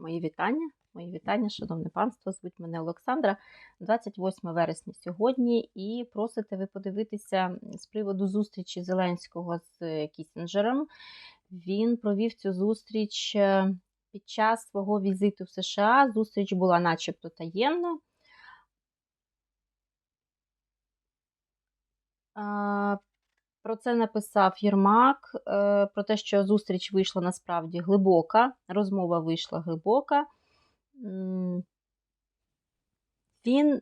Мої вітання, мої вітання, шановне панство. Звуть мене Олександра. 28 вересня сьогодні, і просите ви подивитися з приводу зустрічі Зеленського з Кісінджером. Він провів цю зустріч е, під час свого візиту в США. Зустріч була начебто таємна. Про це написав Єрмак, е, про те, що зустріч вийшла насправді глибока, розмова вийшла глибока. Він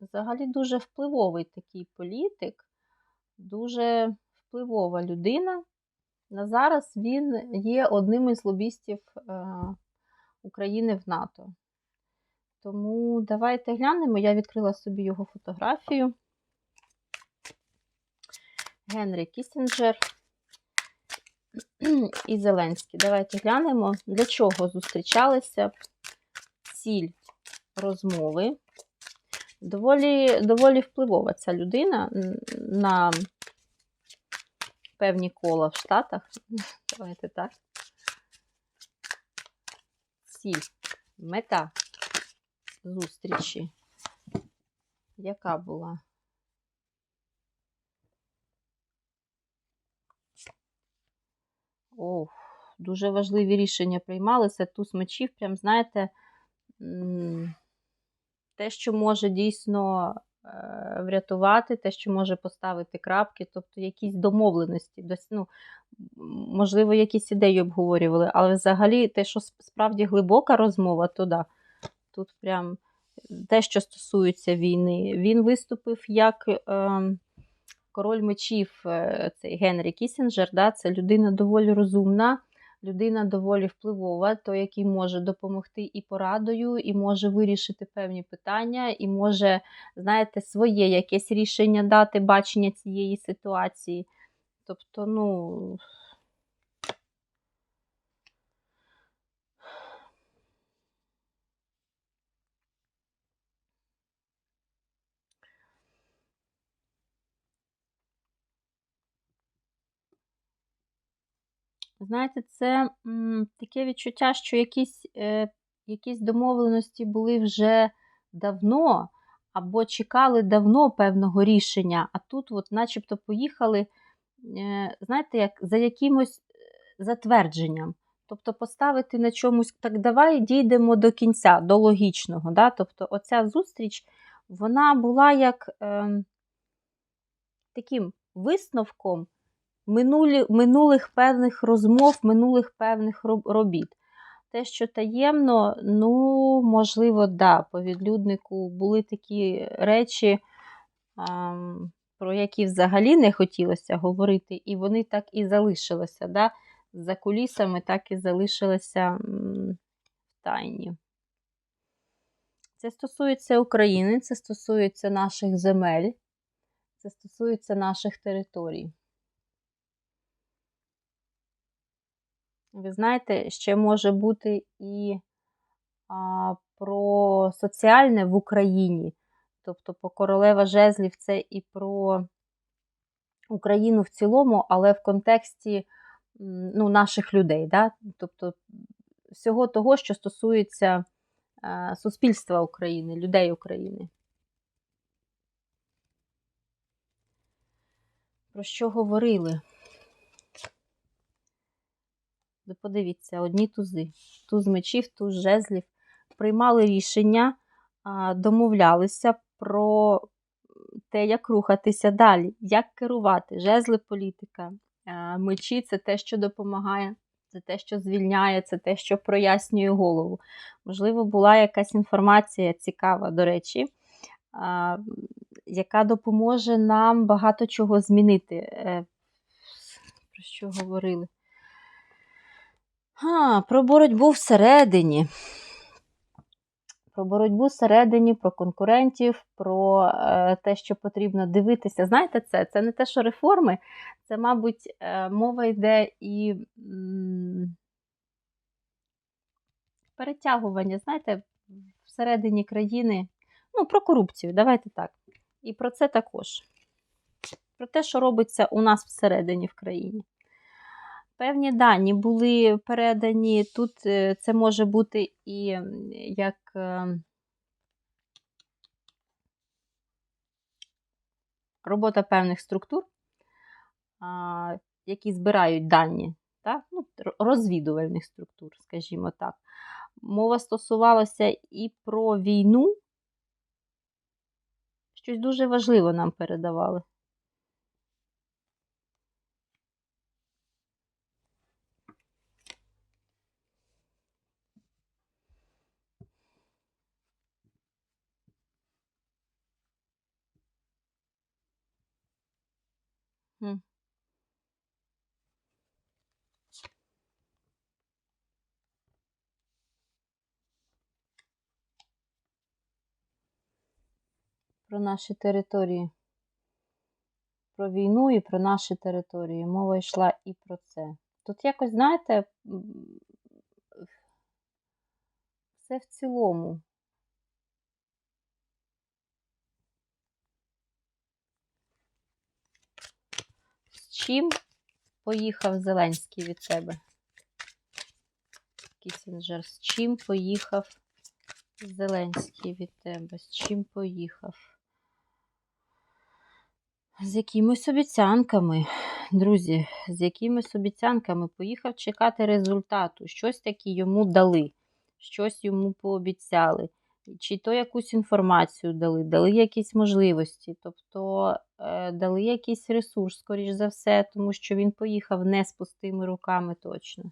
взагалі дуже впливовий такий політик, дуже впливова людина. На зараз він є одним із лобістів е, України в НАТО. Тому давайте глянемо. Я відкрила собі його фотографію. Генрі Кісінджер і Зеленський. Давайте глянемо, для чого зустрічалися ціль розмови. Доволі, доволі впливова ця людина на певні кола в Штатах. Давайте так. Ціль, мета зустрічі. Яка була? Ох, дуже важливі рішення приймалися. Туз мечів, прям, знаєте, те, що може дійсно е, врятувати, те, що може поставити крапки, тобто якісь домовленості, ну, можливо, якісь ідеї обговорювали, але взагалі те, що справді глибока розмова, то да, тут прям те, що стосується війни, він виступив як. Е, король мечів, е, цей Генрі Кісінджер, да, це людина доволі розумна, людина доволі впливова, той, який може допомогти і порадою, і може вирішити певні питання, і може, знаєте, своє якесь рішення дати, бачення цієї ситуації. Тобто, ну. Знаєте, це м, таке відчуття, що якісь е, якісь домовленості були вже давно, або чекали давно певного рішення, а тут, от, начебто, поїхали, е, знаєте, як за якимось е, затвердженням. Тобто поставити на чомусь, так давай дійдемо до кінця, до логічного. Да? Тобто, оця зустріч, вона була як е, таким висновком минулі, минулих певних розмов, минулих певних робіт. Те, що таємно, ну, можливо, да, по відлюднику були такі речі, про які взагалі не хотілося говорити, і вони так і залишилися. Да? За кулісами так і залишилися в тайні. Це стосується України, це стосується наших земель, це стосується наших територій. Ви знаєте, ще може бути і а, про соціальне в Україні. Тобто, по королева жезлів це і про Україну в цілому, але в контексті ну, наших людей. Да? Тобто всього того, що стосується а, суспільства України, людей України. Про що говорили? Подивіться, одні тузи. Туз мечів, туз жезлів. Приймали рішення, домовлялися про те, як рухатися далі, як керувати. Жезли політика. Мечі це те, що допомагає, це те, що звільняє, це те, що прояснює голову. Можливо, була якась інформація цікава, до речі, яка допоможе нам багато чого змінити. Е, про що говорили? А, Про боротьбу всередині. Про боротьбу всередині, про конкурентів, про е, те, що потрібно дивитися. Знаєте, це Це не те, що реформи, це, мабуть, е, мова йде і перетягування, знаєте, всередині країни. Ну, про корупцію, давайте так. І про це також. Про те, що робиться у нас всередині в країні. Певні дані були передані. Тут е, це може бути і як. е, Робота певних структур, які збирають дані, так? ну, розвідувальних структур, скажімо так. Мова стосувалася і про війну. Щось дуже важливе нам передавали. Про наші території. Про війну і про наші території. Мова йшла і про це. Тут якось, знаєте, все в цілому. Чим поїхав Зеленський від тебе? Кісінджер, з чим поїхав Зеленський від тебе? З чим поїхав? З якимись обіцянками, друзі, з якимись обіцянками поїхав чекати результату. Щось таки йому дали, щось йому пообіцяли. Чи то якусь інформацію дали, дали якісь можливості, тобто е, дали якийсь ресурс, скоріш за все, тому що він поїхав не з пустими руками точно.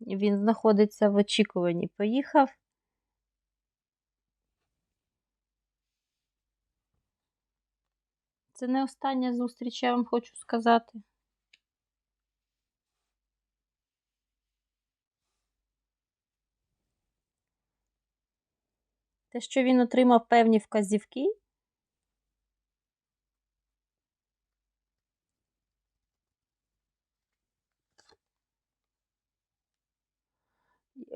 Він знаходиться в очікуванні. Поїхав Це не остання зустріч, я вам хочу сказати. Те, що він отримав певні вказівки,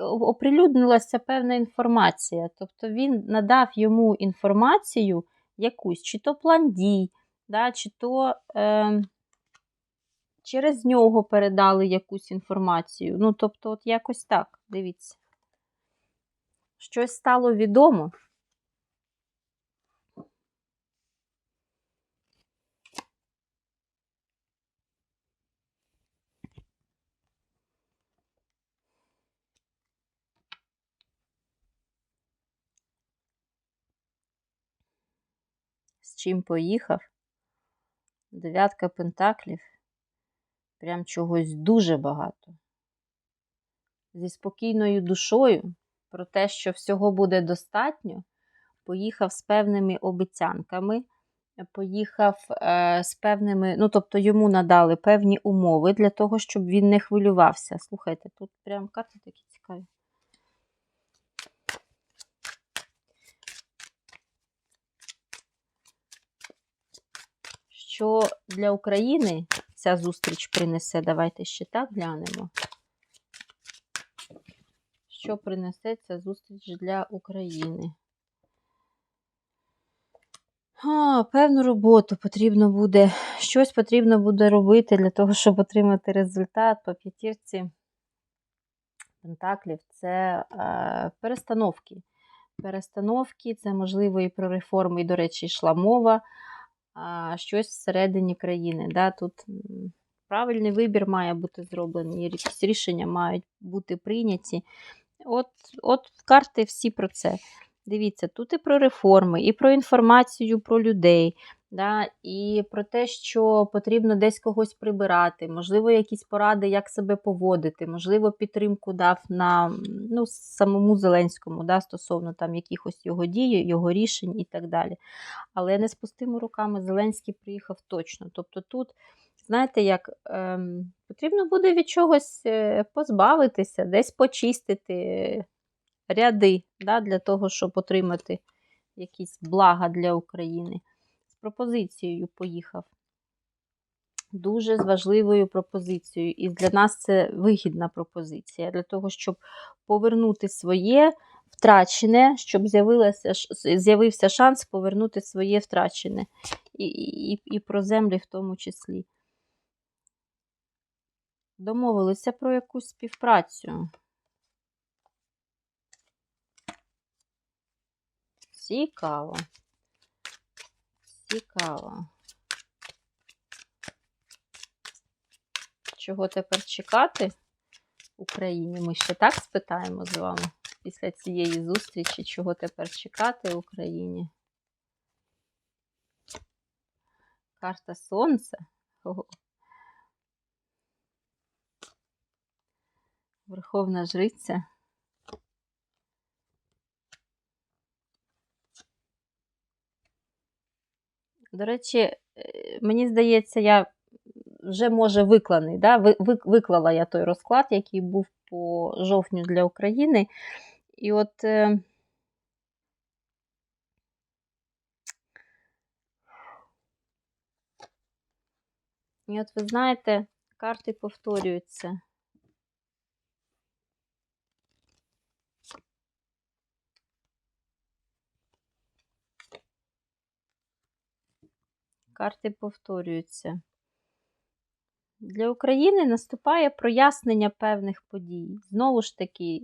оприлюднилася певна інформація. Тобто він надав йому інформацію якусь, чи то план дій, да, чи то е, через нього передали якусь інформацію. Ну, тобто, от якось так, дивіться. Щось стало відомо. З чим поїхав? Дев'ятка пентаклів. Прям чогось дуже багато. Зі спокійною душою про те, що всього буде достатньо, поїхав з певними обіцянками, поїхав е, з певними, ну, тобто йому надали певні умови для того, щоб він не хвилювався. Слухайте, тут прям карти такі цікаві. Що для України ця зустріч принесе? Давайте ще так глянемо. Що принесе ця зустріч для України? А, певну роботу потрібно буде, щось потрібно буде робити для того, щоб отримати результат по п'ятірці пентаклів. Це е, перестановки. Перестановки, це можливо і про реформи, і, до речі, йшла мова, а, щось всередині країни. Да? Тут правильний вибір має бути зроблений, якісь рішення мають бути прийняті. От, от карти всі про це. Дивіться, тут і про реформи, і про інформацію про людей, да, і про те, що потрібно десь когось прибирати, можливо, якісь поради, як себе поводити, можливо, підтримку дав на ну, самому Зеленському да, стосовно там якихось його дій, його рішень і так далі. Але не з пустими руками Зеленський приїхав точно. Тобто тут, знаєте, як ем, потрібно буде від чогось е, позбавитися, десь почистити ряди да, для того, щоб отримати якісь блага для України. З пропозицією поїхав. Дуже з важливою пропозицією. І для нас це вигідна пропозиція. Для того, щоб повернути своє втрачене, щоб з'явився шанс повернути своє втрачене. І, і, і про землі в тому числі. Домовилися про якусь співпрацю. Цікаво. Цікаво. Чого тепер чекати Україні? Ми ще так спитаємо з вами після цієї зустрічі, чого тепер чекати Україні? Карта Сонця. Верховна Жриця. До речі, е, мені здається, я вже може викланий. Да? Ви- ви- Виклала я той розклад, який був по жовтню для України. І от е, І от ви знаєте, карти повторюються. Карти повторюються. Для України наступає прояснення певних подій. Знову ж таки,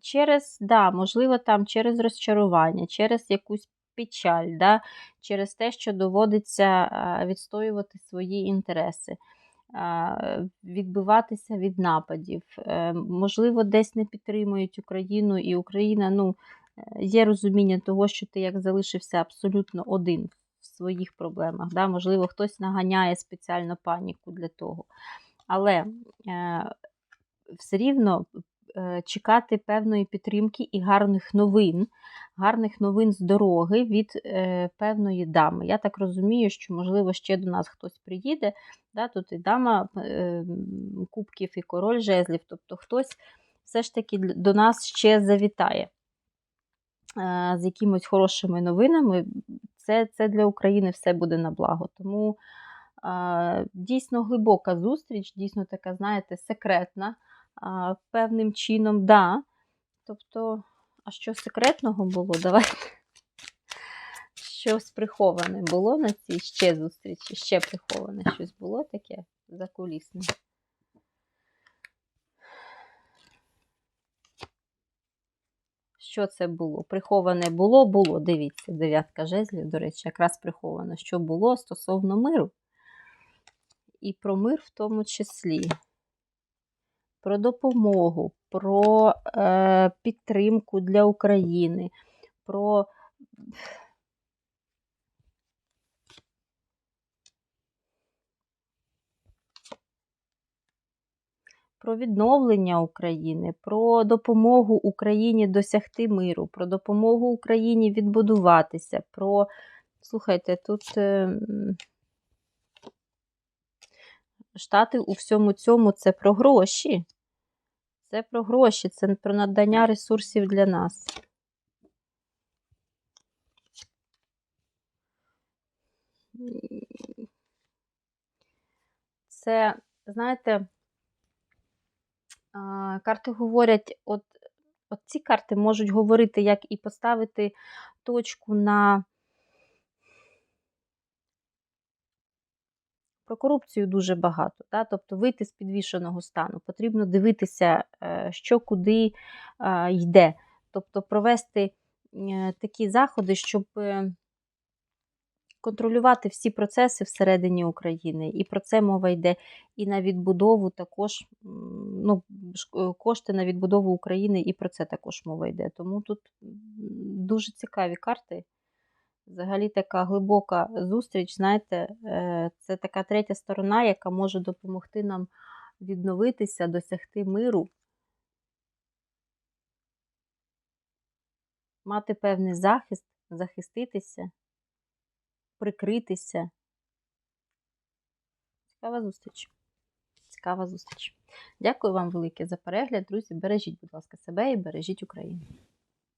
через, да, можливо, там через розчарування, через якусь печаль, да, через те, що доводиться відстоювати свої інтереси, відбиватися від нападів. Е, Можливо, десь не підтримують Україну, і Україна, ну, е, є розуміння того, що ти як залишився абсолютно один своїх проблемах. Да? Можливо, хтось наганяє спеціально паніку для того. Але е, все рівно е, чекати певної підтримки і гарних новин, гарних новин з дороги від е, певної дами. Я так розумію, що, можливо, ще до нас хтось приїде. Да? Тут і дама е, кубків, і король жезлів, тобто хтось все ж таки до нас ще завітає е, з якимось хорошими новинами. Це, це для України все буде на благо. Тому е, дійсно глибока зустріч, дійсно така, знаєте, секретна а, певним чином, да. Тобто, а що секретного було? Давайте. Щось приховане було на цій ще зустрічі, ще приховане щось було таке закулісне. Що це було? Приховане було, було. Дивіться, дев'ятка жезлів, до речі, якраз приховано, що було стосовно миру. І про мир в тому числі. Про допомогу, про е, підтримку для України, про про відновлення України, про допомогу Україні досягти миру, про допомогу Україні відбудуватися, про. Слухайте, тут е, Штати у всьому цьому це про гроші. Це про гроші, це про надання ресурсів для нас. Це, знаєте, карти говорять, от, от ці карти можуть говорити, як і поставити точку на про корупцію дуже багато. Да? Тобто вийти з підвішеного стану. Потрібно дивитися, е, що куди е, йде. Тобто провести е, такі заходи, щоб контролювати всі процеси всередині України. І про це мова йде. І на відбудову також ну, е, кошти на відбудову України, і про це також мова йде. Тому тут дуже цікаві карти. Взагалі така глибока зустріч, знаєте, е, це така третя сторона, яка може допомогти нам відновитися, досягти миру, мати певний захист, захиститися, прикритися. Цікава зустріч. Цікава зустріч. Дякую вам велике за перегляд, друзі. Бережіть, будь ласка, себе і бережіть Україну.